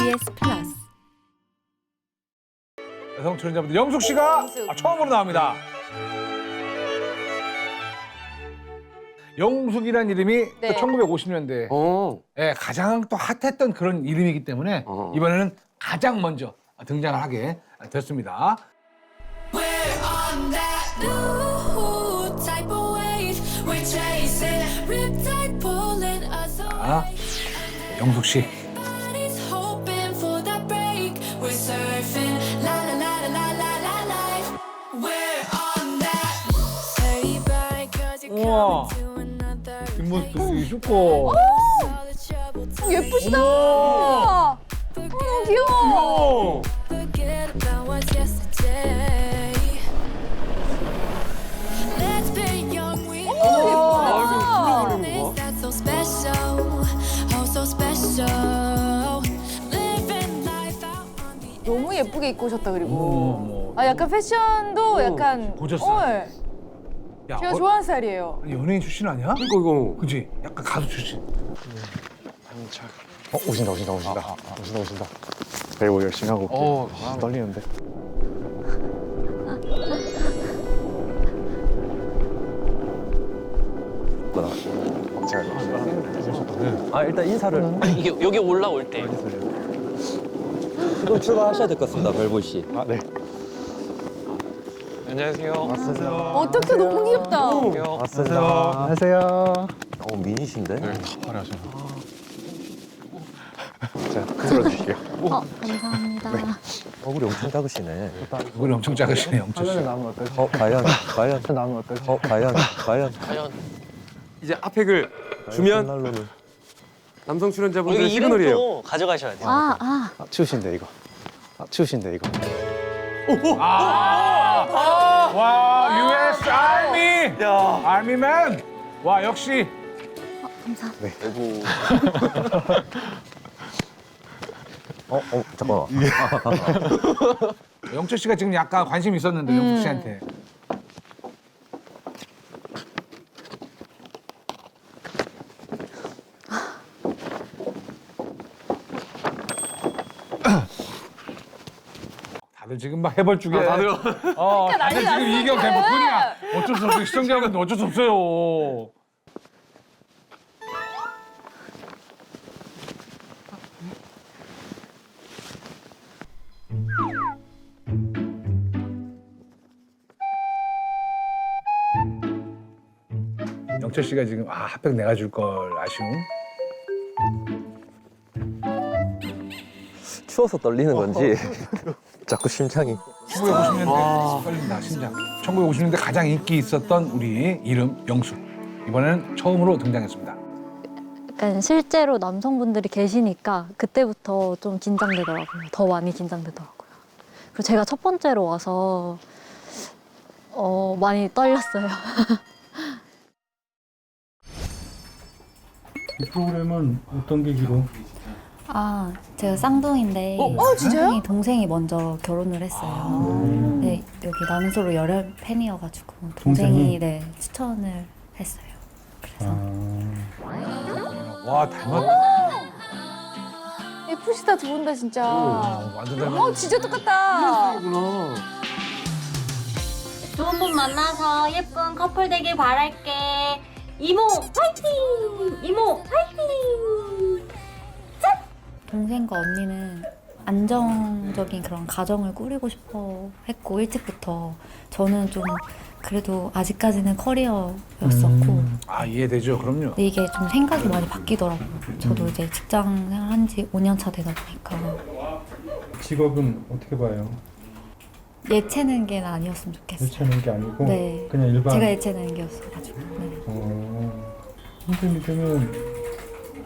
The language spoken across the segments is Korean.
KBS 플러스 여성 출연자분들 영숙 씨가 아, 처음으로 나옵니다. 영숙이란 이름이 네. 또 1950년대 어. 에 가장 또 핫했던 그런 이름이기 때문에 어. 이번에는 가장 먼저 등장을 하게 됐습니다. We're on that new type of wave. We're chasing riptide pulling us 자, away. 영숙 씨. Trouble to 예쁘시다. forget, 귀여워. forget about what's yesterday. Let's be young, we Things that's so special, oh so special. Living life out on the 너무 예쁘게 입고 오셨다 그리고. 어머, 아 약간 패션도 약간 고저스. 어, 예. 야, 제가 어, 좋아하는 스타일이에요. 연예인 출신 아니야? 이거 이거. 그지? 약간 가수 출신. 어, 오신다, 오신다, 오신다. 오신다, 오신다. 배우 열심히 하고. 올게요. 아, 떨리는데. 어, 제가 아 일단 인사를 이게 여기 올라올 때 출발하셔야 될 것 같습니다 벨보 씨. 아, 네. 안녕하세요. 어떻게 너무 귀엽다. 왔습니다. 안녕하세요. 어 미니신데? 다 화려하시네. 자, 들어 주시게요. 어 감사합니다 얼굴이 엄청 작으시네. 얼굴이 엄청 작으시네, 영철 씨. 나면 어떨까요? 어 과연 과연 나면 어떨까요? 어 과연 과연 과연 이제 앞팩을 주면 날로는 남성 출연자분들의 여기 시그널이에요. 이름도 가져가셔야 돼요. 아 아. 아, 치우신데, 이거. 아, 치우신데, 이거. 아, 와, US Army! 아미맨! 와, 역시. 어, 어 잠깐만. 영철 씨가 지금 약간 관심 있었는데, 영숙 씨한테. 지금 막 해벌 쪽에. 다들, 어, 다들 지금 이경 대부분이야. 어쩔 수 없어요. 시청자 여러분 어쩔 수 없어요. 영철 씨가 지금 아 핫팩 내가 줄 걸 아쉬움. 추워서 떨리는 건지 자꾸 심장이 1950년대 떨린다 심장. 1950년대 가장 인기 있었던 우리 이름 영수. 이번에는 처음으로 등장했습니다. 약간 실제로 남성분들이 계시니까 그때부터 좀 긴장되더라고요 더 많이 긴장되더라고요 그리고 제가 첫 번째로 와서 어 많이 떨렸어요 이 프로그램은 어떤 계기로? 아 제가 쌍둥이인데 어, 진짜요? 쌍둥이 동생이 먼저 결혼을 했어요 네 여기 서로 열혈 팬이어가지고 동생이 동생이? 네 추천을 했어요 그래서 아, 와 닮았. 예쁘시다 두 분 다 진짜. 어, 완전 닮았. 어 진짜 똑같다. 좋은 분 만나서 예쁜 커플 되길 바랄게. 이모 파이팅! 이모 파이팅! 동생과 언니는 안정적인 그런 가정을 꾸리고 싶어 했고 일찍부터 저는 좀 그래도 아직까지는 커리어였었고 음. 아 이해되죠. 그럼요. 근데 이게 좀 생각이 많이 바뀌더라고요. 저도 이제 직장 생활 한 지 5년 차 되다 보니까 직업은 어떻게 봐요? 예체능계는 아니었으면 좋겠어요. 예체는 게 아니고 네. 그냥 일반. 제가 예체능계였어가지고 네. 어, 힘듦이되면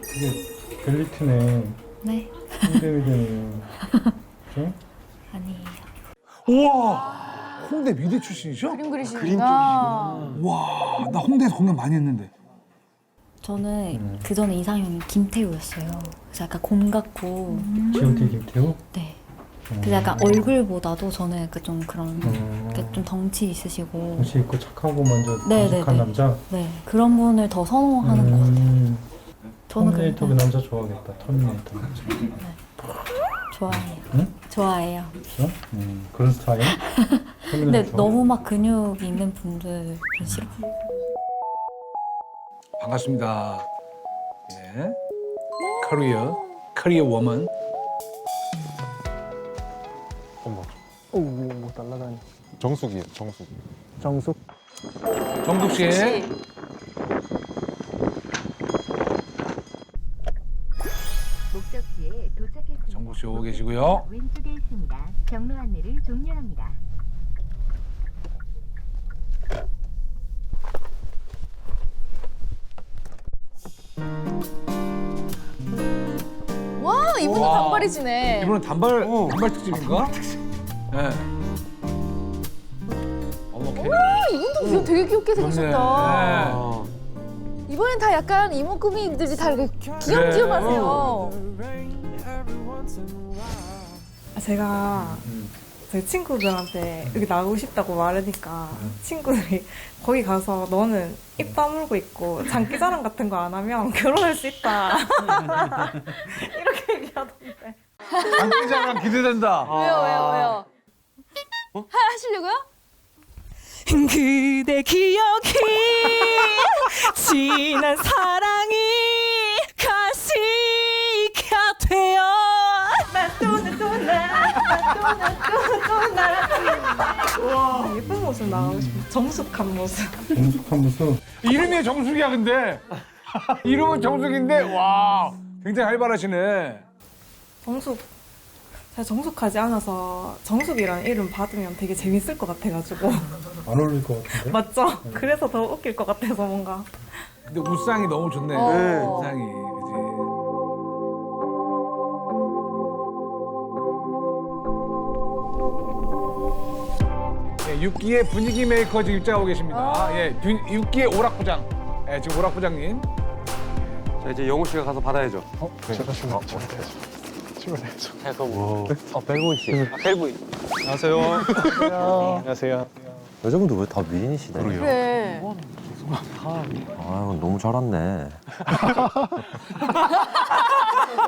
되게 벨리트네. 네 힘듦이되면. 그죠? 아니에요. 우와. 홍대 미대 출신이죠? 그림 그리시는구나. 와, 나 홍대에서 공연 많이 했는데. 저는 그 전에 이상형이 김태우였어요. 그래서 약간 곰 같고 G.O.D 김태우? 네. 그래서 약간 얼굴보다도 저는 약간 좀 그런 어, 약간 좀 덩치 있으시고 옷이 있고 착하고 먼저 네, 무식한 네, 네. 남자? 네 그런 분을 더 선호하는 것 같아요. 음, 저는 터미네이터 그 그냥 남자 좋아하겠다. 터미네이터. 좋아해요. 응? 좋아해요. 그렇죠? 음, 그런 스타일? 근데 너무 막 근육 있는 분들 싫어. 반갑습니다. 예. 커리어, 커리어 워먼. 어머. 오, 뭐 날라다니. 정숙이에요, 정숙. 정숙. 정숙 씨. 오고 계시고요. 왼쪽에 있습니다. 경로 안내를 종료합니다. 와 이분은 와. 단발이시네. 이분은 단발 단발 특집인가? 예. 어머 캐. 이분도 귀여, 되게 귀엽게. 생기셨다. 예. 이번엔 다 약간 이목구비들이 다 이렇게. 귀염귀염하세요. 제가 제 친구들한테 여기 나오고 싶다고 말하니까 친구들이 거기 가서 너는 입 다물고 있고 장기자랑 같은 거 안 하면 결혼할 수 있다. 이렇게 얘기하던데. 장기자랑 기대된다. 왜요 왜요 왜요? 하, 하시려고요? 그대 기억이 지난 사랑 나또나또나또나또나 예쁜 모습 나오고 싶어 정숙한 모습 정숙한 모습. 이름이 정숙이야 근데. 이름은 정숙인데 와 굉장히 활발하시네. 정숙 제가 정숙하지 않아서 정숙이라는 이름 받으면 되게 재밌을 것 같아가지고 안 어울릴 것 같은데? 맞죠? 그래서 더 웃길 것 같아서 뭔가 근데 웃상이 너무 좋네. 어. 네. 웃상이 예, 6기의 분위기 메이커 지금 입장하고 계십니다. 예, 분- 6기의 오락부장. 예, 지금 오락부장님. 자 이제 영호 씨가 가서 받아야죠. 어, 제가 출발, 출발해야죠. 어, 벨보이 씨. 아. 안녕하세요. 안녕하세요. 여자분들 왜 다? 그러게요. 그래. 아유, 너무 잘 왔네.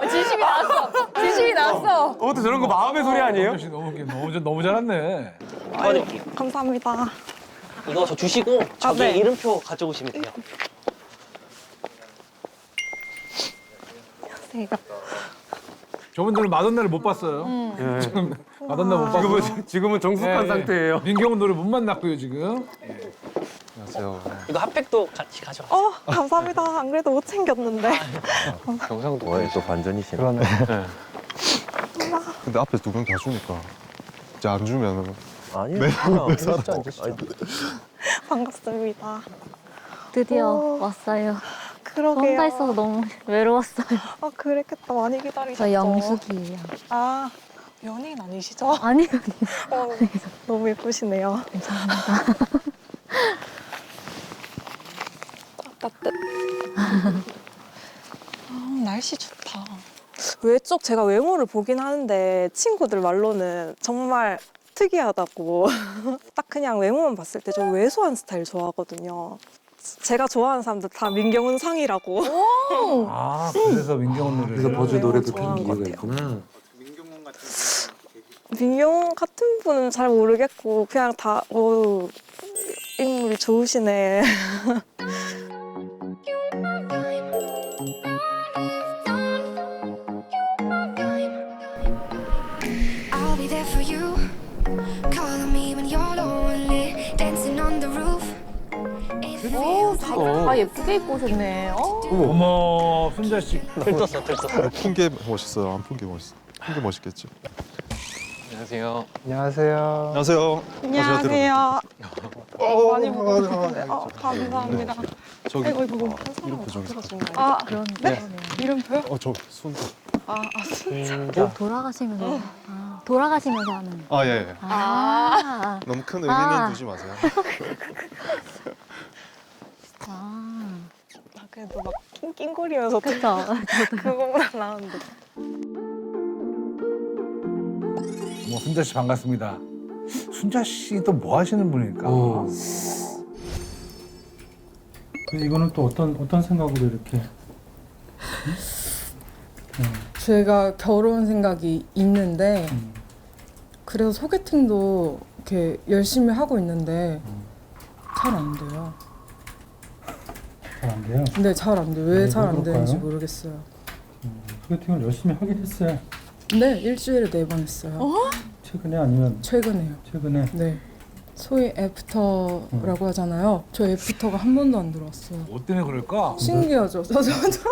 진심이 나왔어. 진심이 나왔어. 그것도 저런 거 마음의 소리 아니에요? 너무 너무 잘- 너무 잘했네. 도와드릴게요. 감사합니다 이거 저 주시고 저기 네. 이름표 가져오시면 돼요. 저분들은 마돈나를 못 봤어요. 예. 지금 마돈나 못 봤고. 지금은 지금은 정숙한 예, 예. 상태예요. 민경훈 노래 못 만났고요 지금. 안녕하세요. 이거 핫팩도 같이 가져가세요. 어 감사합니다 안 그래도 못 챙겼는데 영상도 와, 또 반전이시네. 그러네. 근데 앞에서 두 명 다 주니까 이제 안 주면은 아니, 네, 그냥? 진짜. 반갑습니다 드디어 오. 왔어요. 그러게요 혼자 있어서 너무 외로웠어요. 아 그랬겠다 많이 기다리셨죠 저 영숙이에요. 아 연예인 아니시죠? 아니요. 어, 너무 예쁘시네요 감사합니다. 따뜻 아, 날씨 좋다 외쪽 제가 외모를 보긴 하는데 친구들 말로는 정말 특이하다고 딱 그냥 외모만 봤을 때좀 왜소한 스타일 좋아하거든요 제가 좋아하는 사람들 다 민경훈 상이라고 아 그래서 민경훈 노래. 그래서 버즈 노래도 좋아하는 튼것 이유가 같아요. 있구나. 민경 같은 분은 잘 모르겠고 그냥 다 어우 인물이 좋으시네 feels like 다 예쁘게 입고 오셨네. 어. 어머 순자 씨. 들떴어, 들떴어. 푼 게 멋있어요. 안 푼 게 멋있어. 푼 게 멋있겠죠. 안녕하세요. 안녕하세요. 안녕하세요. 안녕하세요 어, 많이 보고 싶은데 어, 감사합니다 저기 이거 이거 이름표 좀. 아 그런데 이름표요? 어, 저 순서. 아, 아 순- 돌아가시면서 아, 돌아가시면서 하는. 아, 예, 예. 아. 너무 큰 의미는 아. 두지 마세요. 아. 아, 그래도 막 낑낑거리면서 그쵸. 그거만 나왔는데 뭐 순자 씨 반갑습니다. 순자 씨도 뭐 하시는 분일까? 어. 근데 이거는 또 어떤 어떤 생각으로 이렇게 응? 응. 제가 결혼 생각이 있는데 음. 그래서 소개팅도 이렇게 열심히 하고 있는데 잘 안 돼요. 잘 안 돼요. 근데 잘 안 돼요. 왜 네, 잘안 그럴까요? 되는지 모르겠어요. 음, 소개팅을 열심히 하긴 했어요. 네, 일주일에 네 번 했어요. 최근에 아니면 최근에요. 최근에 네. 소위 애프터라고 하잖아요. 저 애프터가 한 번도 안 들어왔어요. 뭐 때문에 그럴까? 신기하죠? 저, 저, 저.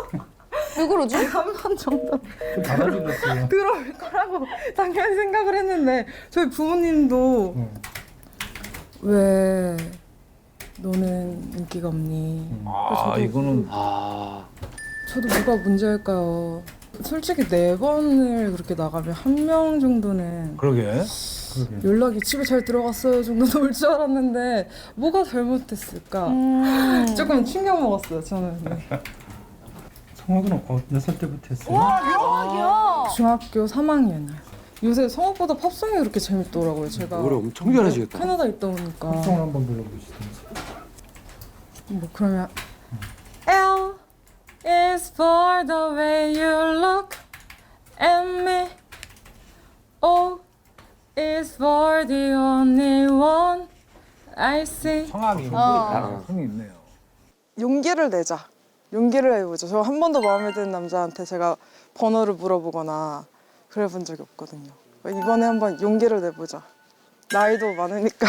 왜 그러지? 한번 정도 좀 받아주겠어요. 들어올 거라고 당연히 생각을 했는데 저희 부모님도 음. 왜 너는 인기가 없니? 아 저도- 이거는 아 저도 뭐가 문제일까요? 솔직히 네 번을 그렇게 나가면 한 명 정도는 그러게. 그러게. 연락이 집에 잘 들어갔어요 정도는 올줄 알았는데 뭐가 잘못됐을까? 조금 충격 먹었어요 저는. 네. 성악은 어, 몇살 때부터 했어요? 대박이야. 중학교 3학년이요. 요새 성악보다 팝송이 그렇게 재밌더라고요. 제가 노래 엄청 잘하시겠다. 캐나다 있다 보니까 팝송을 한번 불러보시든지. 뭐 그러면 L is for the way you look at me. O is for the only one I see. 성악이 어. 흥이 있네요. 용기를 내자. 용기를 해보죠. 저한 번도 마음에 드는 남자한테 제가 번호를 물어보거나 그래 본 적이 없거든요. 이번에 한번 용기를 내보자. 나이도 많으니까